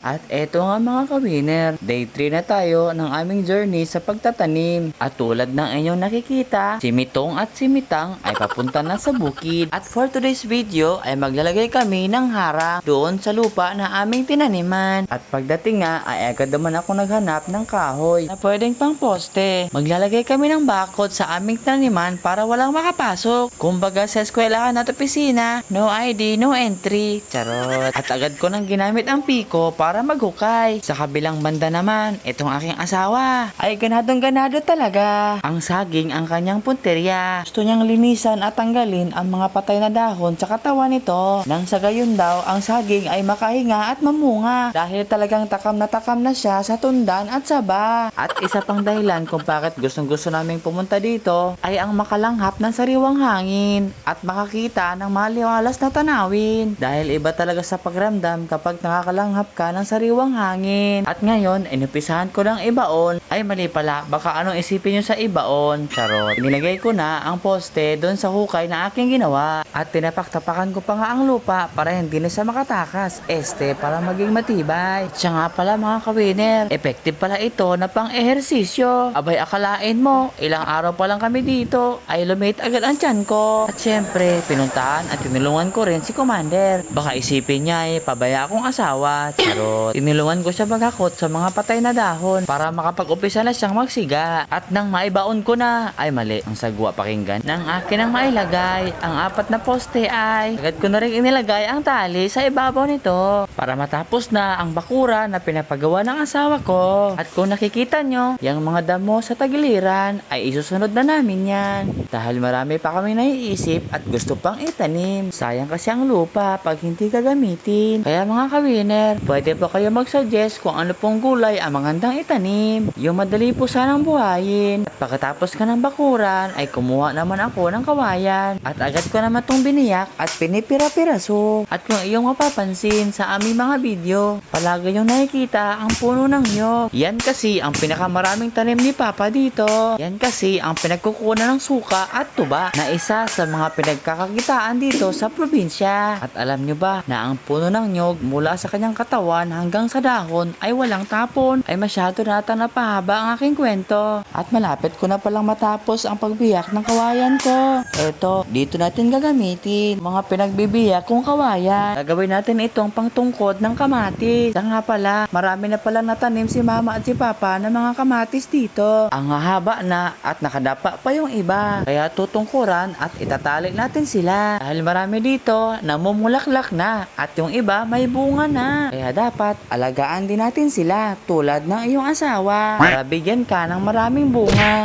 At eto nga mga ka-winner, day 3 na tayo ng aming journey sa pagtatanim. At tulad ng inyong nakikita, si Mitong at si Mitang ay papunta na sa bukid. At for today's video ay maglalagay kami ng harang doon sa lupa na aming tinaniman. At pagdating nga ay agad naman ako naghanap ng kahoy na pwedeng pang poste. Maglalagay kami ng bakod sa aming taniman para walang makapasok. Kumbaga sa eskwelahan at opisina, no ID, no entry. Charot. At agad ko nang ginamit ang piko para maghukay. Sa kabilang banda naman, itong aking asawa ay ganadong ganado talaga. Ang saging ang kanyang punterya. Gusto niyang linisan at tanggalin ang mga patay na dahon sa katawan nito. Nang sa gayon daw, ang saging ay makahinga at mamunga dahil talagang takam na takam na siya sa tundan at saba. At isa pang dahilan kung bakit gustong gusto naming pumunta dito ay ang makalanghap ng sariwang hangin at makakita ng maliwalas na tanawin. Dahil iba talaga sa pagramdam kapag nakakalanghap ka ng sariwang hangin. At ngayon, inupisahan ko ng ibaon. Ay mali pala, baka anong isipin nyo sa ibaon? Charot. Nilagay ko na ang poste doon sa hukay na aking ginawa. At tinapak-tapakan ko pa nga ang lupa para hindi na siya makatakas. Este, para maging matibay. Siya nga pala mga kawiner, effective pala ito na pang ehersisyo. Abay, akalain mo, ilang araw pa lang kami dito, ay lumit agad ang tiyan ko. At syempre, pinuntahan at tinulungan ko rin si Commander. Baka isipin niya ay pabaya akong asawa. Charot. Tinulungan ko siya maghakot sa mga patay na dahon para makapag-upisa na siyang magsiga. At nang maibaon ko na, ay mali, ang sagwa pakinggan. Nang akin ang mailagay, ang apat na poste ay agad ko na rin inilagay ang tali sa ibabaw nito para matapos na ang bakura na pinapagawa ng asawa ko. At kung nakikita nyo, yung mga damo sa tagiliran ay isusunod na namin yan. Dahil marami pa kami naiisip at gusto pang itanim. Sayang kasi ang lupa pag hindi gagamitin. Kaya mga kawiner, pwede pa kayo mag-suggest kung ano pong gulay ang magandang itanim. Yung madali po sanang buhayin. At pagkatapos ka ng bakuran, ay kumuha naman ako ng kawayan. At agad ko naman itong biniyak at pinipira-piraso. At kung iyong mapapansin sa aming mga video, palagi yung nakikita ang puno ng nyog. Yan kasi ang pinakamaraming tanim ni Papa dito. Yan kasi ang pinagkukunan ng suka at tuba na isa sa mga pinagkakakitaan dito sa probinsya. At alam nyo ba na ang puno ng nyog mula sa kanyang katawan hanggang sa dahon ay walang tapon ay masyado nata napahaba ang aking kwento. At malapit ko na palang matapos ang pagbiyak ng kawayan ko. Eto, dito natin gagamitin mga pinagbibiyak kong kawayan. Gagawin natin itong pangtungkod ng kamatis. Sa nga pala, marami na pala natanim si mama at si papa ng mga kamatis dito. Ang hahaba na at nakadapa pa yung iba. Kaya tutungkuran at itatali natin sila. Dahil marami dito namumulaklak na at yung iba may bunga na. Kaya dapat alagaan din natin sila tulad ng iyong asawa para bigyan ka ng maraming bunga.